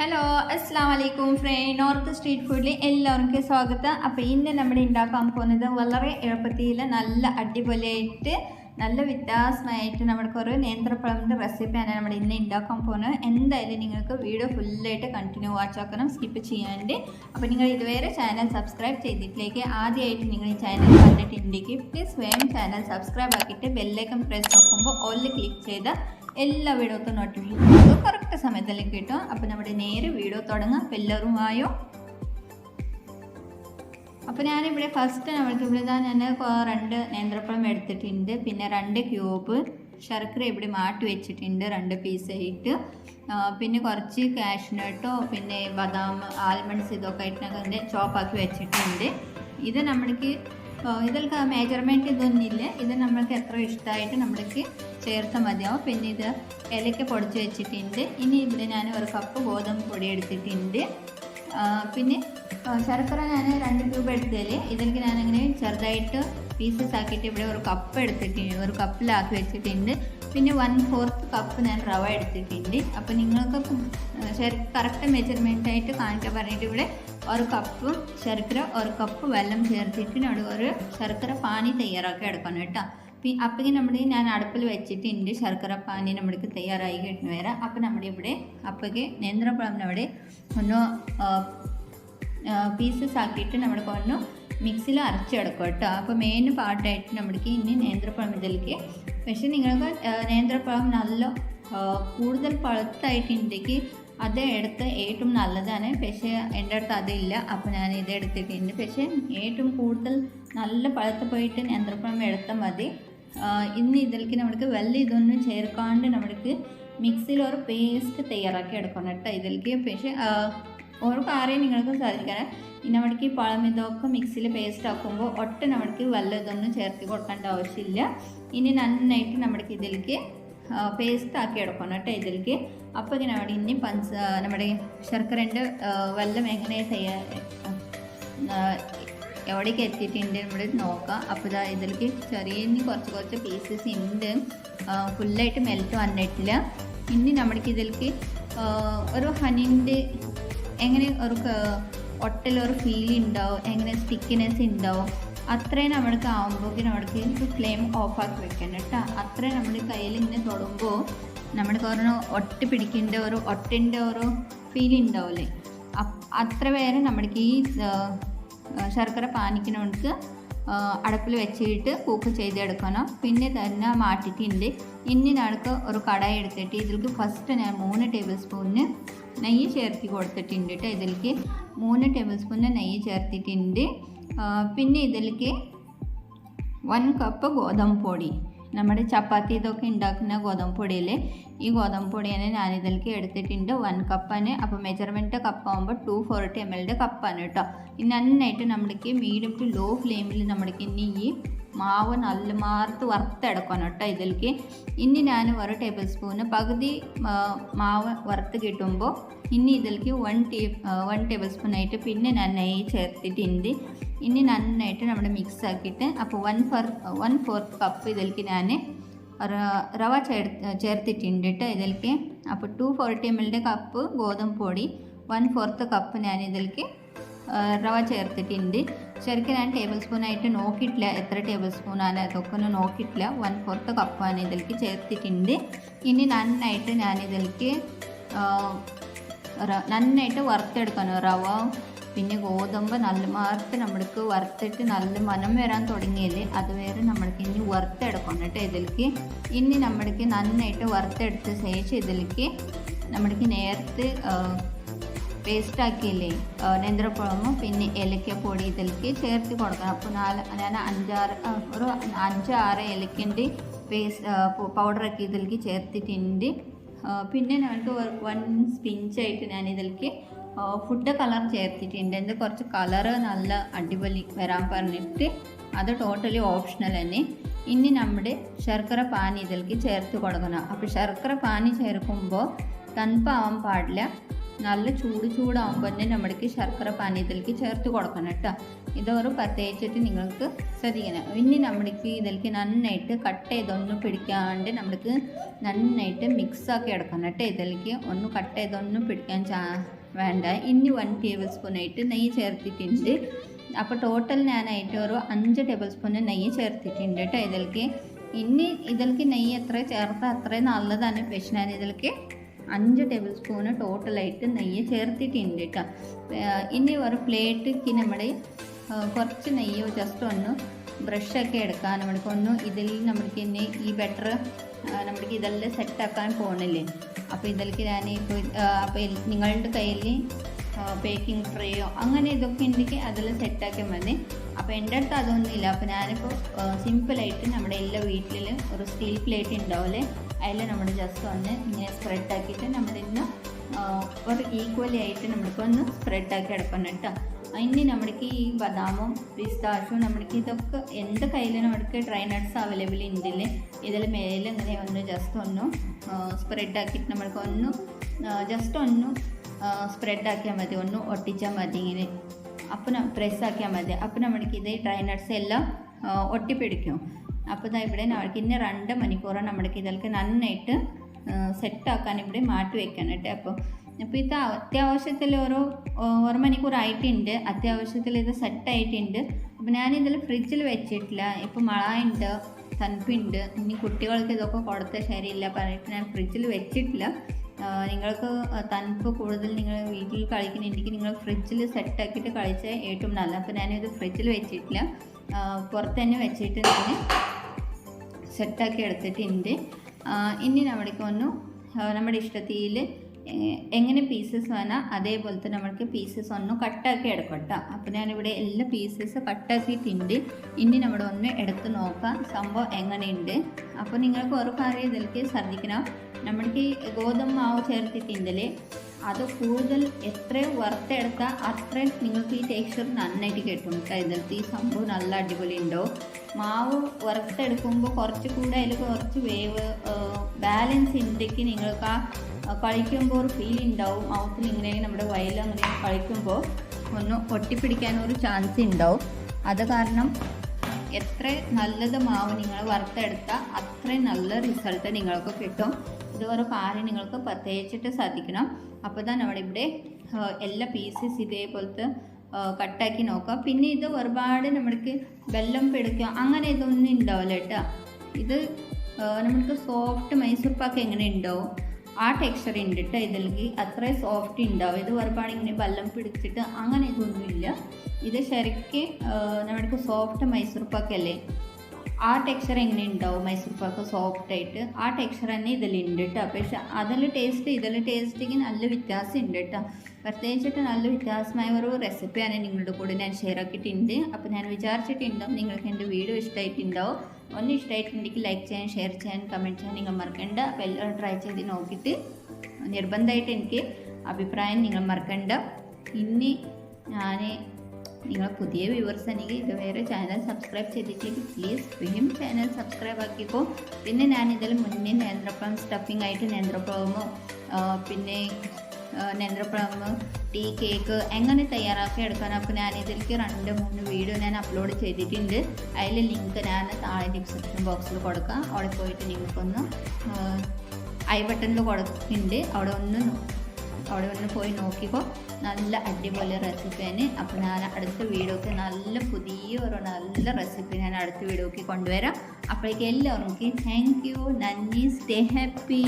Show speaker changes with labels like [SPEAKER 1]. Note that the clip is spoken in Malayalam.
[SPEAKER 1] ഹലോ അസ്സാം വലൈക്കും ഫ്രണ്ട് നോർത്ത് സ്ട്രീറ്റ് ഫുഡിൽ എല്ലാവർക്കും സ്വാഗതം. അപ്പോൾ ഇന്ന് നമ്മൾ ഉണ്ടാക്കാൻ പോകുന്നത് വളരെ എളുപ്പത്തിൽ നല്ല അടിപൊളിയായിട്ട് നല്ല വ്യത്യാസമായിട്ട് നമ്മുടെ കുറേ നേന്ത്രപ്പഴമിന്റെ റെസിപ്പിയാണ് നമ്മൾ ഇന്ന് ഉണ്ടാക്കാൻ പോകുന്നത്. എന്തായാലും നിങ്ങൾക്ക് വീഡിയോ ഫുള്ളായിട്ട് കണ്ടിന്യൂ വാച്ച് ആക്കണം സ്കിപ്പ് ചെയ്യാണ്ട്. അപ്പോൾ നിങ്ങൾ ഇതുവരെ ചാനൽ സബ്സ്ക്രൈബ് ചെയ്തിട്ടിലേക്ക് ആദ്യമായിട്ട് നിങ്ങൾ ഈ ചാനൽ കണ്ടിട്ടുണ്ടെങ്കിൽ പ്ലീസ് വേഗം ചാനൽ സബ്സ്ക്രൈബ് ആക്കിയിട്ട് ബെല്ലേക്കം പ്രസ് നോക്കുമ്പോൾ ഓൾ ക്ലിക്ക് ചെയ്ത എല്ലാ വീഡിയോത്തും നോട്ടിഫിക്കേഷൻ കറക്റ്റ് സമയത്തിലേക്ക് കിട്ടും. അപ്പോൾ നമ്മുടെ നേരെ വീഡിയോ തുടങ്ങാം. ആയോ അപ്പോൾ ഞാനിവിടെ ഫസ്റ്റ് നമ്മൾക്ക് ഇവിടെ ഞാൻ രണ്ട് നേന്ത്രപ്പഴം എടുത്തിട്ടുണ്ട്. പിന്നെ രണ്ട് ക്യൂബ് ശർക്കര ഇവിടെ മാറ്റി വെച്ചിട്ടുണ്ട്. രണ്ട് പീസായിട്ട് പിന്നെ കുറച്ച് കാഷ്നട്ടോ പിന്നെ ബദാം ആൽമണ്ട്സ് ഇതൊക്കെ ആയിട്ട് ഞങ്ങൾ ചോപ്പാക്കി വെച്ചിട്ടുണ്ട്. ഇത് നമ്മൾക്ക് ഇതിൽക്ക് ഇതൊന്നും ഇല്ല ഇത് നമ്മൾക്ക് എത്ര ഇഷ്ടമായിട്ട് നമ്മൾക്ക് ചേർത്താൽ മതിയാവും. പിന്നെ ഇത് ഇലയ്ക്ക് പൊടിച്ച് വെച്ചിട്ടുണ്ട്. ഇനി ഇവിടെ ഞാൻ ഒരു കപ്പ് ഗോതമ്പ് പൊടി എടുത്തിട്ടുണ്ട്. പിന്നെ ശർക്കര ഞാൻ രണ്ട് ക്യൂബ് എടുത്തതിൽ ഇതിലേക്ക് ഞാനിങ്ങനെ ചെറുതായിട്ട് പീസസ് ആക്കിയിട്ട് ഇവിടെ ഒരു കപ്പ് എടുത്തിട്ടുണ്ട് ഒരു കപ്പിലാക്കി വെച്ചിട്ടുണ്ട്. പിന്നെ വൺ ഫോർത്ത് കപ്പ് ഞാൻ റവ എടുത്തിട്ടുണ്ട്. അപ്പോൾ നിങ്ങൾക്ക് കറക്റ്റ് മെജർമെന്റ് ആയിട്ട് കാണിക്കാൻ പറഞ്ഞിട്ട് ഇവിടെ ഒരു കപ്പ് ശർക്കര ഒരു കപ്പ് വെള്ളം ചേർത്തിട്ട് അവിടെ ഒരു ശർക്കര പാനി തയ്യാറാക്കി എടുക്കണം കേട്ടോ. അപ്പം നമ്മൾ ഞാൻ അടുപ്പിൽ വെച്ചിട്ട് എന്റെ ശർക്കര പാനി നമ്മൾക്ക് തയ്യാറായി കിട്ടുന്ന വരാം അപ്പം നമ്മുടെ ഇവിടെ അപ്പോഴേക്ക് നേന്ത്രപ്പഴം അവിടെ ഒന്ന് പീസസ് ആക്കിയിട്ട് നമ്മൾക്ക് ഒന്ന് മിക്സിയിൽ അരച്ചെടുക്കും കേട്ടോ. അപ്പോൾ മെയിൻ പാർട്ടായിട്ട് നമ്മൾക്ക് ഇനി നേന്ത്രപ്പഴം ഇതിലേക്ക് പക്ഷേ നിങ്ങൾക്ക് നേന്ത്രപ്പഴം നല്ല കൂടുതൽ പഴുത്തായിട്ടുണ്ടെങ്കിൽ അത് എടുത്ത് ഏറ്റവും നല്ലതാണ്. പക്ഷേ എന്റെ അടുത്ത് അതില്ല. അപ്പോൾ ഞാൻ ഇത് എടുത്തിട്ടുണ്ട് പക്ഷേ ഏറ്റവും കൂടുതൽ നല്ല പഴുത്ത് പോയിട്ട് നേന്ത്രപ്പഴം എടുത്താൽ മതി. ഇന്ന് ഇതിലേക്ക് നമുക്ക് വലിയ ഇതൊന്നും ചേർക്കാണ്ട് നമുക്ക് മിക്സിയിൽ ഒരു പേസ്റ്റ് തയ്യാറാക്കി എടുക്കണം കേട്ടോ ഇതിലേക്ക്. പക്ഷേ ഓരോ കാര്യം നിങ്ങൾക്ക് സാധിക്കണം. നമ്മൾക്ക് ഈ പഴം ഇതൊക്കെ മിക്സിയിൽ പേസ്റ്റ് ആക്കുമ്പോൾ ഒട്ട് നമ്മൾക്ക് വല്ലതൊന്നും ചേർത്ത് കൊടുക്കേണ്ട ആവശ്യമില്ല. ഇനി നന്നായിട്ട് നമ്മൾക്ക് ഇതിലേക്ക് പേസ്റ്റ് ആക്കി എടുക്കണം കേട്ടോ ഇതിലേക്ക്. അപ്പോൾ അവിടെ ഇനിയും പഞ്ച നമ്മുടെ ശർക്കരന്റെ വല്ല എങ്ങനെ എവിടേക്ക് എത്തിയിട്ടുണ്ട് നമ്മൾ നോക്കാം. അപ്പോൾ ഇതാ ഇതിലേക്ക് ചെറിയ കുറച്ച് കുറച്ച് പീസസ് ഉണ്ട് ഫുള്ളായിട്ട് മെൽറ്റ് വന്നിട്ടില്ല. ഇനി നമ്മുടെ ഇതിലേക്ക് ഒരു ഹണിന്റെ എങ്ങനെ ഒരു ഒട്ടൽ ഒരു ഫീൽ ഉണ്ടാവും എങ്ങനെ സ്റ്റിക്കിനെസ് ഉണ്ടാവും അത്രയും നമ്മൾക്ക് ആകുമ്പോഴേക്കും നമ്മൾക്ക് ഫ്ലെയിം ഓഫാക്കി വെക്കണം കേട്ടോ അത്രയും നമ്മുടെ കയ്യിൽ ഇങ്ങനെ തൊടുമ്പോൾ നമ്മൾ പറഞ്ഞ ഒട്ടി പിടിക്കേണ്ട ഒരു ഒട്ടിന്റെ ഒരു ഫീൽ ഉണ്ടാവില്ലേ അത്ര പേരെ നമ്മൾക്ക് ഈ ശർക്കര പാനിക്കുന്നവർക്ക് അടുപ്പിൽ വെച്ചിട്ട് കുക്ക് ചെയ്തെടുക്കണം. പിന്നെ തന്നെ മാറ്റിയിട്ടുണ്ട്. ഇനി നടക്ക് ഒരു കടായി എടുത്തിട്ട് ഇതിലേക്ക് ഫസ്റ്റ് ഞാൻ മൂന്ന് ടേബിൾ സ്പൂണിന് നെയ്യ് ചേർത്തി കൊടുത്തിട്ടുണ്ട് കേട്ടോ ഇതിലേക്ക്. മൂന്ന് ടേബിൾ സ്പൂണിന് നെയ്യ് ചേർത്തിട്ടുണ്ട്. പിന്നെ ഇതിലേക്ക് വൺ കപ്പ് ഗോതമ്പ് പൊടി. നമ്മുടെ ചപ്പാത്തി ഇതൊക്കെ ഉണ്ടാക്കുന്ന ഗോതമ്പ് പൊടിയിൽ ഈ ഗോതമ്പ് പൊടിയാണ് ഞാനിതിലേക്ക് എടുത്തിട്ടുണ്ട്. വൺ കപ്പാണ് അപ്പോൾ മെജർമെന്റ് കപ്പാകുമ്പോൾ ടു ഫോർട്ടി എം എല്ലിന്റെ കപ്പാണ് കേട്ടോ. നന്നായിട്ട് നമ്മൾക്ക് മീഡിയം ടു ലോ ഫ്ലെയിമിൽ നമ്മൾക്ക് ഇനി ഈ മാവ് നല്ല മാർത്ത് വറുത്തെടുക്കണം കേട്ടോ ഇതിലേക്ക്. ഇനി ഞാൻ ഒരു ടേബിൾ സ്പൂണ് പകുതി മാവ് വറുത്ത് കിട്ടുമ്പോൾ ഇനി ഇതിലേക്ക് one tea one tablespoon ആയിട്ട് പിന്നെ ഞാൻ നെയ്യ് ചേർത്തിട്ടുണ്ട്. ഇനി നന്നായിട്ട് നമ്മുടെ മിക്സ് ആക്കിയിട്ട് അപ്പോൾ one four one fourth cup ഇതിലേക്ക് ഞാൻ റവ ചേർ ചേർത്തിട്ടുണ്ട് കേട്ടോ ഇതിലേക്ക് അപ്പോൾ ടു ഫോർട്ടി എം എല്ലിന്റെ കപ്പ് ഗോതമ്പ് പൊടി വൺ ഫോർത്ത് കപ്പ് ഞാൻ ഇതിലേക്ക് റവ ചേർത്തിട്ടുണ്ട്. ശരിക്കും ഞാൻ ടേബിൾ സ്പൂൺ ആയിട്ട് നോക്കിയിട്ടില്ല എത്ര ടേബിൾ സ്പൂണാണ് അതൊക്കെ ഒന്ന് നോക്കിയിട്ടില്ല. വൺ ഫോർത്ത് കപ്പാണ് ഇതിലേക്ക് ചേർത്തിട്ടുണ്ട്. ഇനി നന്നായിട്ട് ഞാൻ ഇതിലേക്ക് നന്നായിട്ട് വറുത്തെടുക്കണം റവ. പിന്നെ ഗോതമ്പ് നല്ല മാർത്ത് നമ്മൾക്ക് വറുത്തിട്ട് നല്ല മനം വരാൻ തുടങ്ങിയല്ലേ? അതുവരെ നമ്മൾക്ക് ഇനി വറുത്തെടുക്കണം കേട്ടോ ഇതിലേക്ക്. ഇനി നമ്മൾക്ക് നന്നായിട്ട് വറുത്തെടുത്ത ശേഷം ഇതിലേക്ക് നമ്മൾക്ക് നേരത്തെ പേസ്റ്റ് ആക്കിയില്ലേ നേന്ത്രപ്പഴമും പിന്നെ ഏലക്കപ്പൊടി ഇതിലേക്ക് ചേർത്ത് കൊടുക്കണം. അപ്പോൾ നാല് ഞാൻ അഞ്ചാറ് ഒരു അഞ്ച് ആറ് പേസ്റ്റ് പൗഡറൊക്കെ ഇതിലേക്ക് ചേർത്തിട്ടുണ്ട്. പിന്നെ ഞങ്ങൾക്ക് വൺ സ്പിഞ്ചായിട്ട് ഞാൻ ഇതിലേക്ക് ഫുഡ് കളർ ചേർത്തിട്ടുണ്ട്. എന്ത് കുറച്ച് കളറ് നല്ല അടിപൊളി വരാൻ പറഞ്ഞിട്ട് അത് ടോട്ടലി ഓപ്ഷണൽ തന്നെ. ഇനി നമ്മുടെ ശർക്കര പാനി ഇതിലേക്ക് ചേർത്ത് കൊടുക്കണം. അപ്പോൾ ശർക്കര പാനി ചേർക്കുമ്പോൾ തണുപ്പാവാൻ പാടില്ല. നല്ല ചൂട് ചൂടാകുമ്പോൾ തന്നെ നമ്മൾക്ക് ശർക്കര പാനി ഇതിലേക്ക് ചേർത്ത് കൊടുക്കണം കേട്ടോ. ഇതൊരു പ്രത്യേകിച്ചിട്ട് നിങ്ങൾക്ക് ശ്രദ്ധിക്കണം. ഇനി നമ്മൾക്ക് ഇതിലേക്ക് നന്നായിട്ട് കട്ട് ചെയ്തൊന്നും പിടിക്കാണ്ട് നമ്മൾക്ക് നന്നായിട്ട് മിക്സാക്കി എടുക്കണം കേട്ടോ. ഇതിലേക്ക് ഒന്ന് കട്ട് ചെയ്തൊന്നും പിടിക്കാൻ ചാ വേണ്ട. ഇനി വൺ ടേബിൾ സ്പൂണായിട്ട് നെയ്യ് ചേർത്തിട്ടുണ്ട്. അപ്പോൾ ടോട്ടൽ ഞാനായിട്ട് ഒരു അഞ്ച് ടേബിൾ സ്പൂൺ നെയ്യ് ചേർത്തിട്ടുണ്ട് കേട്ടോ ഇതിലേക്ക് ഇനി ഇതിലേക്ക് നെയ്യ് എത്ര ചേർത്താൽ അത്രയും നല്ലതാണ് പക്ഷേ ഞാൻ ഇതിലേക്ക് അഞ്ച് ടേബിൾ സ്പൂണ് ടോട്ടലായിട്ട് നെയ്യ് ചേർത്തിട്ടുണ്ട് കേട്ടോ ഇനി ഒരു പ്ലേറ്റ് നമ്മൾ കുറച്ച് നെയ്യ് ജസ്റ്റ് ഒന്ന് ബ്രഷൊക്കെ എടുക്കാൻ നമ്മൾക്ക് ഒന്ന് ഇതിൽ നമ്മൾക്ക് ഇനി ഈ ബെറ്റർ നമ്മൾക്ക് ഇതെല്ലാം സെറ്റാക്കാൻ പോകണില്ലേ അപ്പോൾ ഇതിലേക്ക് ഞാൻ ഇപ്പോൾ അപ്പോൾ നിങ്ങളുടെ കയ്യിൽ ബേക്കിംഗ് ട്രേയോ അങ്ങനെ ഇതൊക്കെ ഉണ്ടെങ്കിൽ അതെല്ലാം സെറ്റാക്കിയാൽ മതി. അപ്പോൾ എന്റെ അടുത്ത് അതൊന്നുമില്ല. അപ്പോൾ ഞാനിപ്പോൾ സിമ്പിളായിട്ട് നമ്മുടെ എല്ലാ വീട്ടിൽ ഒരു സ്റ്റീൽ പ്ലേറ്റ് ഉണ്ടാവില്ലേ അതിൽ നമ്മൾ ജസ്റ്റ് ഒന്ന് ഇങ്ങനെ സ്പ്രെഡ് ആക്കിയിട്ട് നമ്മുടെ ഇന്ന് ഒരു ഈക്വലി ആയിട്ട് നമ്മൾക്കൊന്ന് സ്പ്രെഡ് ആക്കി എടുക്കണം കേട്ടോ. ഇനി നമ്മൾക്ക് ഈ ബദാമും പിസ്താഷും നമ്മൾക്ക് ഇതൊക്കെ എന്ത് കയ്യിൽ നമ്മൾക്ക് ഡ്രൈ നട്ട്സ് അവൈലബിൾ ഉണ്ടല്ലേ? ഇതിൽ മേലെ ഇങ്ങനെ ഒന്ന് ജസ്റ്റ് ഒന്ന് സ്പ്രെഡ് ആക്കിയിട്ട് നമ്മൾക്ക് ഒന്ന് ജസ്റ്റ് ഒന്ന് സ്പ്രെഡ് ആക്കിയാൽ മതി. ഒന്ന് ഒട്ടിച്ചാൽ മതി ഇങ്ങനെ. അപ്പം പ്രസ് ആക്കിയാൽ മതി. അപ്പം നമ്മൾക്ക് ഇത് ഡ്രൈ നട്ട്സ് എല്ലാം ഒട്ടിപ്പിടിക്കും. അപ്പോൾ ഇതാ ഇവിടെ നമ്മൾക്ക് ഇന്ന് രണ്ട് മണിക്കൂറാണ് നമ്മൾക്ക് ഇതിലേക്ക് നന്നായിട്ട് സെറ്റാക്കാൻ ഇവിടെ മാറ്റി വയ്ക്കാൻ കേട്ടോ? അപ്പോൾ അപ്പോൾ ഇത് അത്യാവശ്യത്തിൽ ഒരു ഒരു മണിക്കൂർ ആയിട്ടുണ്ട് അത്യാവശ്യത്തിൽ ഇത് സെറ്റായിട്ടുണ്ട്. അപ്പോൾ ഞാനിതിൽ ഫ്രിഡ്ജിൽ വെച്ചിട്ടില്ല. ഇപ്പോൾ മഴ ഉണ്ട് തണുപ്പുണ്ട്. ഇനി കുട്ടികൾക്ക് ഇതൊക്കെ കൊടുത്ത ശരിയില്ല പറഞ്ഞിട്ട് ഞാൻ ഫ്രിഡ്ജിൽ വെച്ചിട്ടില്ല. നിങ്ങൾക്ക് തണുപ്പ് കൂടുതൽ നിങ്ങൾ വീട്ടിൽ കളിക്കുന്നുണ്ടെങ്കിൽ നിങ്ങൾ ഫ്രിഡ്ജിൽ സെറ്റാക്കിയിട്ട് കളിച്ചാൽ ഏറ്റവും നല്ല അപ്പോൾ ഞാനിത് ഫ്രിഡ്ജിൽ വെച്ചിട്ടില്ല. പുറത്ത് തന്നെ വെച്ചിട്ട് ഞാൻ സെറ്റാക്കി എടുത്തിട്ടുണ്ട്. ഇനി നമ്മുടെ ഒന്ന് നമ്മുടെ ഇഷ്ടത്തിൽ എങ്ങനെ പീസസ് വേണം തന്നെ നമ്മൾക്ക് പീസസ് ഒന്ന് കട്ടാക്കി എടുക്കാം അപ്പോൾ ഞാനിവിടെ എല്ലാ പീസസ് കട്ടാക്കിയിട്ടുണ്ട് ഇനി നമ്മുടെ ഒന്ന് എടുത്ത് നോക്കാം സംഭവം എങ്ങനെയുണ്ട്. അപ്പോൾ നിങ്ങൾക്ക് ഒരു ഇതിലേക്ക് ശ്രദ്ധിക്കണം. നമ്മൾക്ക് ഗോതമ്പ് മാവ് ചേർത്തിട്ടുണ്ടല്ലേ? അത് കൂടുതൽ എത്ര വറുത്തെടുത്താൽ അത്രയും നിങ്ങൾക്ക് ഈ ടേക്സ്ചർ നന്നായിട്ട് കിട്ടും ഇതിലത്തെ. ഈ സംഭവം നല്ല അടിപൊളി ഉണ്ടാവും മാവ് വറുത്തെടുക്കുമ്പോൾ കുറച്ച് കൂടെ അതിൽ കുറച്ച് വേവ് ബാലൻസ് ഉണ്ടെങ്കിൽ നിങ്ങൾക്ക് ആ ആ, കഴിക്കുമ്പോൾ ഒരു ഫീൽ ഉണ്ടാവും മൗത്തിൽ ഇങ്ങനെ നമ്മുടെ വയലിൽ അങ്ങനെ കളിക്കുമ്പോൾ ഒന്ന് ഒട്ടിപ്പിടിക്കാൻ ഒരു ചാൻസ് ഉണ്ടാവും അത് കാരണം എത്ര നല്ലത് മാവ് നിങ്ങൾ വറുത്തെടുത്താൽ അത്രയും നല്ല റിസൾട്ട് നിങ്ങൾക്ക് കിട്ടും. ഇതുവരെ പാറി നിങ്ങൾക്ക് പ്രത്യേകിച്ചിട്ട് ശ്രദ്ധിക്കണം. അപ്പോൾ തന്നെ നമ്മുടെ ഇവിടെ എല്ലാ പീസസ് ഇതേപോലത്തെ കട്ടാക്കി നോക്കാം പിന്നെ ഇത് ഒരുപാട് നമ്മൾക്ക് വെള്ളം പിടിക്കുക അങ്ങനെ ഇതൊന്നും ഉണ്ടാവില്ല കേട്ടോ. ഇത് നമുക്ക് സോഫ്റ്റ് മൈസൂർ പാക്ക് എങ്ങനെ ഉണ്ടാവും ആ ടെക്സ്ചർ ഉണ്ട് ഇതിലേക്ക് അത്രയും സോഫ്റ്റ് ഉണ്ടാവും ഇത് ഒരുപാട് ഇങ്ങനെ വല്ലം പിടിച്ചിട്ട് അങ്ങനെ ഇതൊന്നുമില്ല ഇത് ശരിക്കും നമുക്ക് സോഫ്റ്റ് മൈസൂർ പാക്കല്ലേ ആ ടെക്സ്ചർ എങ്ങനെ ഉണ്ടാവും മൈസൂർ പാക്ക് സോഫ്റ്റ് ആയിട്ട്? ആ ടെക്സ്ചർ തന്നെ ഇതിലുണ്ട് കേട്ടോ പക്ഷെ അതിൽ ടേസ്റ്റ് ഇതിൽ ടേസ്റ്റിക്ക് നല്ല വ്യത്യാസം ഉണ്ട് കേട്ടോ പ്രത്യേകിച്ചിട്ട് നല്ല വ്യത്യാസമായ ഒരു റെസിപ്പിയാണ് നിങ്ങളുടെ കൂടെ ഞാൻ ഷെയർ ആക്കിയിട്ടുണ്ട്. അപ്പോൾ ഞാൻ വിചാരിച്ചിട്ടുണ്ടാവും നിങ്ങൾക്ക് എന്റെ വീഡിയോ ഇഷ്ടമായിട്ടുണ്ടാവും ഒന്ന് ഇഷ്ടമായിട്ടുണ്ടെങ്കിൽ ലൈക്ക് ചെയ്യാൻ ഷെയർ ചെയ്യാൻ കമന്റ് ചെയ്യാൻ നിങ്ങൾ മറക്കണ്ട. അപ്പോൾ ട്രൈ ചെയ്ത് നോക്കിയിട്ട് നിർബന്ധമായിട്ട് എനിക്ക് അഭിപ്രായം നിങ്ങൾ മറക്കണ്ട. ഇനി ഞാൻ നിങ്ങൾ പുതിയ വ്യൂവേഴ്സ് ആണെങ്കിൽ ഇതുവരെ ചാനൽ സബ്സ്ക്രൈബ് ചെയ്തിട്ടില്ലെങ്കിൽ പ്ലീസ് വീണ്ടും ചാനൽ സബ്സ്ക്രൈബ് ആക്കിക്കോ. പിന്നെ ഞാൻ ഇതിൽ മുന്നേ നേന്ത്രപ്പഴം സ്റ്റഫിംഗ് ആയിട്ട് നേന്ത്രപ്പഴമോ പിന്നെ നേന്ത്രപ്പഴം ടീ കേക്ക് എങ്ങനെ തയ്യാറാക്കി എടുക്കാൻ അപ്പോൾ ഞാൻ ഇതിലേക്ക് രണ്ട് മൂന്ന് വീഡിയോ ഞാൻ അപ്ലോഡ് ചെയ്തിട്ടുണ്ട്. അതിൽ ലിങ്ക് ഞാൻ താഴെ ഡിസ്ക്രിപ്ഷൻ ബോക്സിൽ കൊടുക്കാം. അവിടെ പോയിട്ട് നിങ്ങൾക്കൊന്ന് ഐ ബട്ടണിൽ കൊടുക്കുന്നുണ്ട്. അവിടെ ഒന്ന് അവിടെ ഒന്ന് പോയി നോക്കിക്കോ. നല്ല അടിപൊളി റെസിപ്പിയാണ് അപ്പോൾ ഞാൻ അടുത്ത വീഡിയോക്ക് നല്ല പുതിയ ഒരു നല്ല റെസിപ്പി ഞാൻ അടുത്ത വീഡിയോക്ക് കൊണ്ടുവരാം. അപ്പോഴേക്കും എല്ലാവർക്കും താങ്ക് യു നന്ദി. Stay happy